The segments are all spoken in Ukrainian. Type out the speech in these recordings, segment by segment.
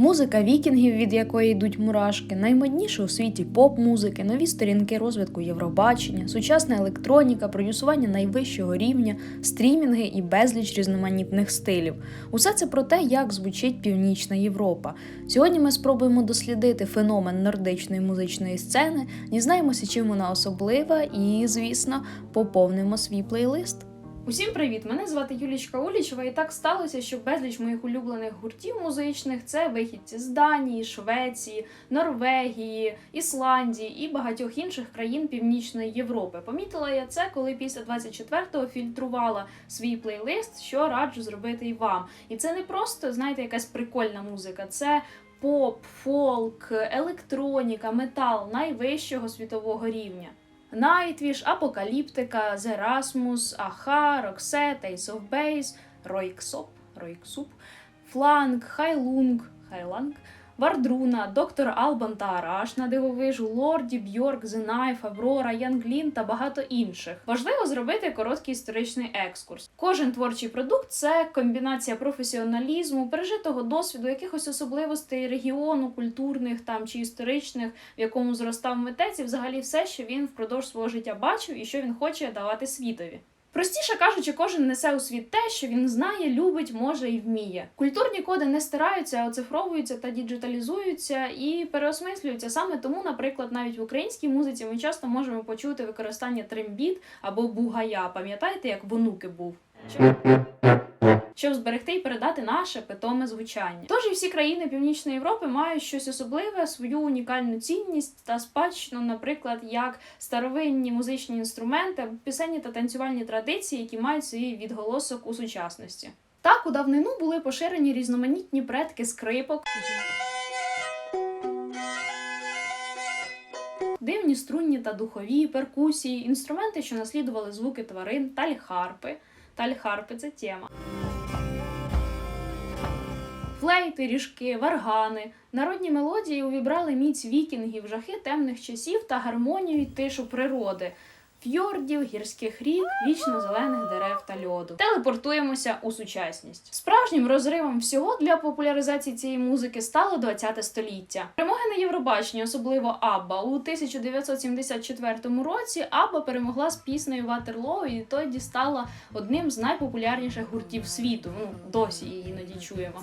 Музика вікінгів, від якої йдуть мурашки, наймодніше у світі поп-музики, нові сторінки розвитку Євробачення, сучасна електроніка, продюсування найвищого рівня, стрімінги і безліч різноманітних стилів. Усе це про те, як звучить Північна Європа. Сьогодні ми спробуємо дослідити феномен нордичної музичної сцени, дізнаємося, чим вона особлива, і, звісно, поповнимо свій плейлист. Усім привіт! Мене звати Юлічка Улічева, і так сталося, що безліч моїх улюблених гуртів музичних це вихідці з Данії, Швеції, Норвегії, Ісландії і багатьох інших країн Північної Європи. Помітила я це, коли після 24-го фільтрувала свій плейлист, що раджу зробити і вам. І це не просто, знаєте, якась прикольна музика, це. Поп, фолк, електроніка, метал найвищого світового рівня. Nightwish, Апокаліптика, Зерасмус, Аха, Роксет, Ace of Base, Ройксоп, Ройксуп, Фланг, Хайлунг, Хайланг, Вардруна, Доктор Албан та Араш на дивовижу, Лорді, Бьорк, Зенайф, Аврора, Янглін та багато інших. Важливо зробити короткий історичний екскурс. Кожен творчий продукт це комбінація професіоналізму, пережитого досвіду, якихось особливостей регіону, культурних там чи історичних, в якому зростав митець, і взагалі все, що він впродовж свого життя бачив і що він хоче давати світові. Простіше кажучи, кожен несе у світ те, що він знає, любить, може і вміє. Культурні коди не стираються, а оцифровуються та діджиталізуються і переосмислюються. Саме тому, наприклад, навіть в українській музиці ми часто можемо почути використання трембіт або бугая. Пам'ятаєте, як вонуки був? Щоб- зберегти і передати наше питоме звучання. Тож і всі країни Північної Європи мають щось особливе, свою унікальну цінність та спадщину, наприклад, як старовинні музичні інструменти, пісенні та танцювальні традиції, які мають свій відголосок у сучасності. Так, у давнину були поширені різноманітні предки скрипок, дивні струнні та духові перкусії, інструменти, що наслідували звуки тварин, тальхарпи. Тальхарпи це тема. Флейти, ріжки, варгани, народні мелодії увібрали міць вікінгів, жахи темних часів та гармонію й тишу природи, фьордів, гірських рік, вічно зелених дерев та льоду. Телепортуємося у сучасність. Справжнім розривом всього для популяризації цієї музики стало 20 століття. Перемоги на Євробаченні, особливо Абба, у 1974 році Абба перемогла з піснею Ватерлоо і тоді стала одним з найпопулярніших гуртів світу. Ну досі її іноді чуємо.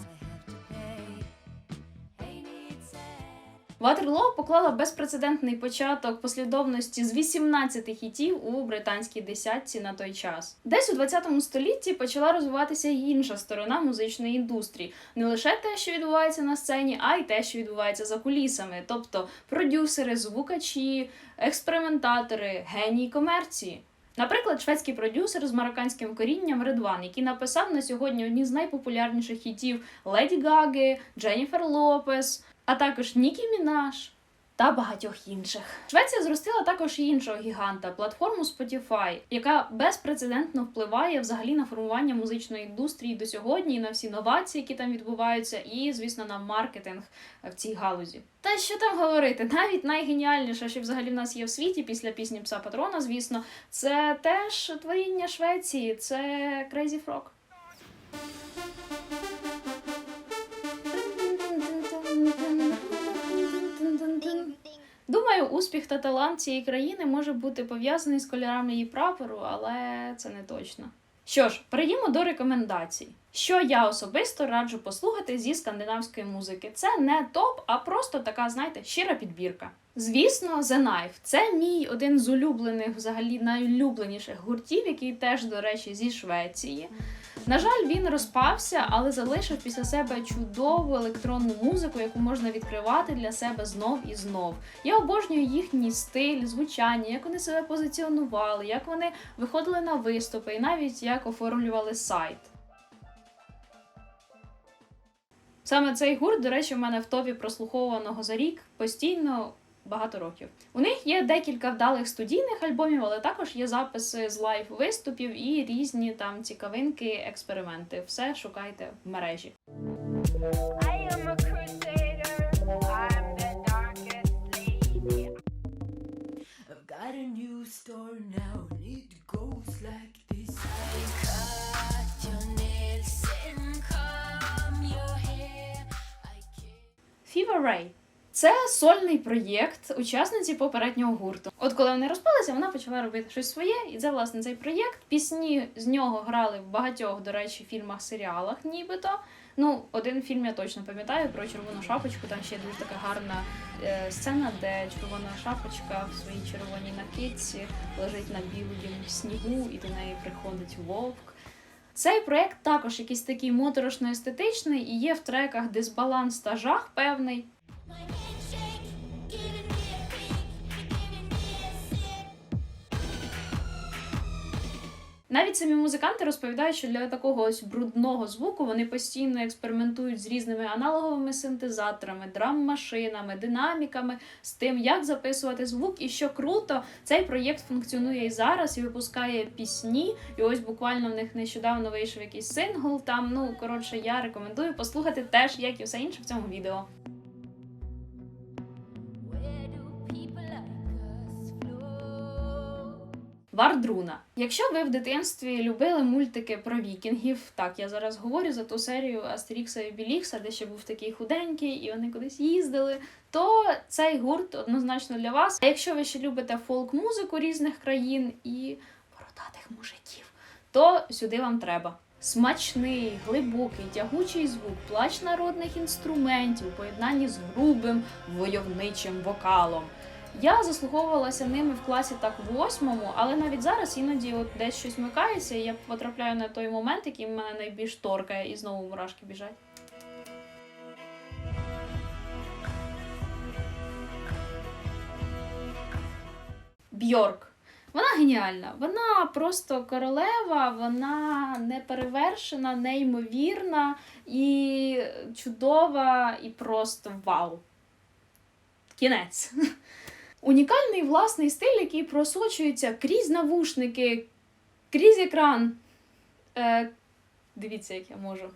Ватерлоо поклала безпрецедентний початок послідовності з 18 хітів у британській десятці на той час. Десь у 20 столітті почала розвиватися інша сторона музичної індустрії, не лише те, що відбувається на сцені, а й те, що відбувається за кулісами, тобто продюсери, звукачі, експериментатори, генії комерції. Наприклад, шведський продюсер з марокканським корінням Редван, який написав на сьогодні одні з найпопулярніших хітів Леді Гаги, Дженніфер Лопес, а також Нікі Мінаш та багатьох інших. Швеція зростила також іншого гіганта платформу Spotify, яка безпрецедентно впливає взагалі на формування музичної індустрії до сьогодні, на всі новації, які там відбуваються, і звісно на маркетинг в цій галузі. Та що там говорити, навіть найгеніальніше, що взагалі в нас є в світі після пісні пса Патрона, звісно, це теж творіння Швеції, це Crazy Frog. Думаю, успіх та талант цієї країни може бути пов'язаний з кольорами її прапору, але це не точно. Що ж, перейдімо до рекомендацій. Що я особисто раджу послухати зі скандинавської музики. Це не топ, а просто така, знаєте, щира підбірка. Звісно, The Knife – це мій один з улюблених, взагалі найулюбленіших гуртів, який теж, до речі, зі Швеції. На жаль, він розпався, але залишив після себе чудову електронну музику, яку можна відкривати для себе знов і знов. Я обожнюю їхній стиль, звучання, як вони себе позиціонували, як вони виходили на виступи, і навіть як оформлювали сайт. Саме цей гурт, до речі, в мене в топі прослухованого за рік постійно багато років. У них є декілька вдалих студійних альбомів, але також є записи з лайв виступів і різні там цікавинки, експерименти. Все шукайте в мережі. I am a crusader. I'm the darkest lady. I've got a new store now, it goes like this. I cut your nails and comb your hair. I can't. Fever Ray. Це сольний проєкт учасниці попереднього гурту. От коли вони розпалися, вона почала робити щось своє, і це власне цей проєкт. Пісні з нього грали в багатьох, до речі, фільмах, серіалах, нібито. Ну, один фільм я точно пам'ятаю про червону шапочку. Там ще дуже така гарна е, сцена, де червона шапочка в своїй червоній накидці лежить на білому снігу, і до неї приходить вовк. Цей проект також якийсь такий моторошно-естетичний і є в треках дисбаланс та жах певний. Навіть самі музиканти розповідають, що для такого ось брудного звуку вони постійно експериментують з різними аналоговими синтезаторами, драм-машинами, динаміками, з тим, як записувати звук. І що круто, цей проєкт функціонує і зараз і випускає пісні. І ось буквально в них нещодавно вийшов якийсь сингл. Там ну коротше, я рекомендую послухати теж, як і все інше в цьому відео. Вардруна. Якщо ви в дитинстві любили мультики про вікінгів, так я зараз говорю за ту серію Астерікса і Білікса, де ще був такий худенький, і вони кудись їздили, то цей гурт однозначно для вас. А якщо ви ще любите фолк-музику різних країн і бородатих мужиків, то сюди вам треба. Смачний, глибокий, тягучий звук, плач народних інструментів, у поєднанні з грубим войовничим вокалом. Я заслуговувалася ними в класі так восьмому, але навіть зараз іноді от десь щось микається, і я потрапляю на той момент, який мене найбільш торкає, і знову мурашки біжать. Бьорк. Вона геніальна. Вона просто королева, вона неперевершена, неймовірна і чудова, і просто вау. Кінець. Унікальний власний стиль, який просочується крізь навушники, крізь екран. Е, дивіться, як я можу.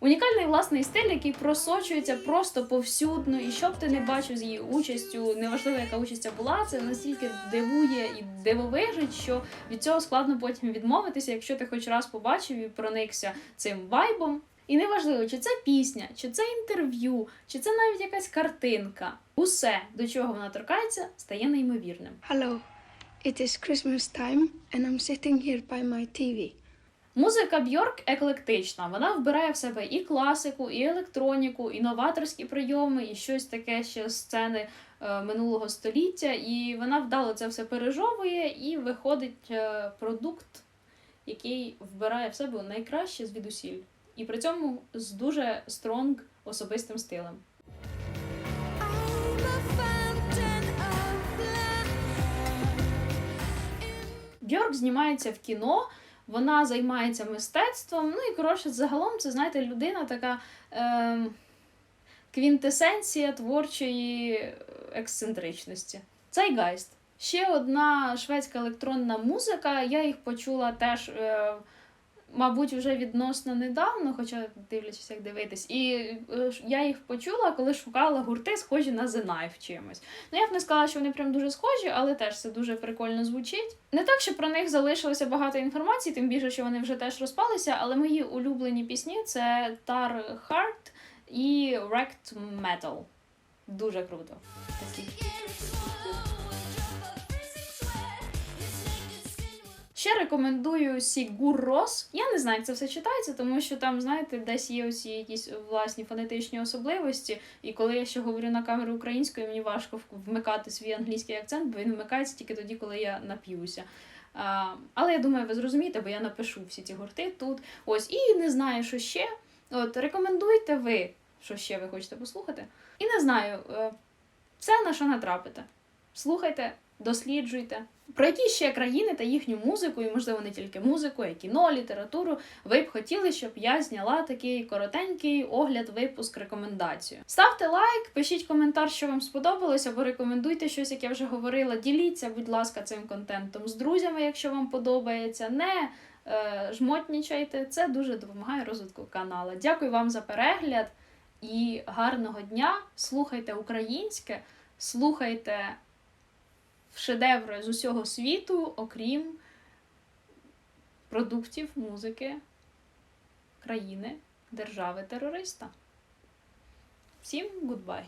Унікальний власний стиль, який просочується просто повсюдно, і що б ти не бачив з її участю, неважливо, яка участь була, це настільки дивує і дивовижить, що від цього складно потім відмовитися, якщо ти хоч раз побачив і проникся цим вайбом. І неважливо, чи це пісня, чи це інтерв'ю, чи це навіть якась картинка. Усе, до чого вона торкається, стає неймовірним. Hello, it is Christmas time, and I'm sitting here by my TV. Музика Бьорк еклектична. Вона вбирає в себе і класику, і електроніку, і новаторські прийоми, і щось таке ще з сцени е, минулого століття. І вона вдало це все пережовує, і виходить е, продукт, який вбирає в себе найкраще звідусіль. І при цьому з дуже стронг особистим стилем. Бьорк знімається в кіно, вона займається мистецтвом. Ну і коротше, загалом, це знаєте, людина така е, квінтесенція творчої ексцентричності. Цейгайст. Ще одна шведська електронна музика. Я їх почула теж. Е, Мабуть, вже відносно недавно, хоча дивлячись, як дивитись. І е, я їх почула, коли шукала гурти, схожі на The Knife чимось. Ну, я б не сказала, що вони прям дуже схожі, але теж це дуже прикольно звучить. Не так, що про них залишилося багато інформації, тим більше, що вони вже теж розпалися, але мої улюблені пісні це Tar Heart і Wrecked Metal. Дуже круто. Такі. Ще рекомендую Сігур Рос. Я не знаю, як це все читається, тому що там, знаєте, десь є усі якісь власні фонетичні особливості. І коли я ще говорю на камеру українською, мені важко вмикати свій англійський акцент, бо він вмикається тільки тоді, коли я нап'юся. Але я думаю, ви зрозумієте, бо я напишу всі ці гурти тут. Ось, і не знаю, що ще. От, рекомендуйте ви, що ще ви хочете послухати. І не знаю, все на що натрапите. Слухайте, досліджуйте. Про які ще країни та їхню музику, і можливо не тільки музику, й кіно, літературу, ви б хотіли, щоб я зняла такий коротенький огляд, випуск, рекомендацію. Ставте лайк, пишіть коментар, що вам сподобалось, або рекомендуйте щось, як я вже говорила. Діліться, будь ласка, цим контентом з друзями, якщо вам подобається. Не е, жмотнічайте, це дуже допомагає розвитку каналу. Dякую вам за перегляд і гарного дня. Слухайте українське, слухайте шедеври з усього світу, окрім продуктів музики країни, держави-терориста. Всім гудбай!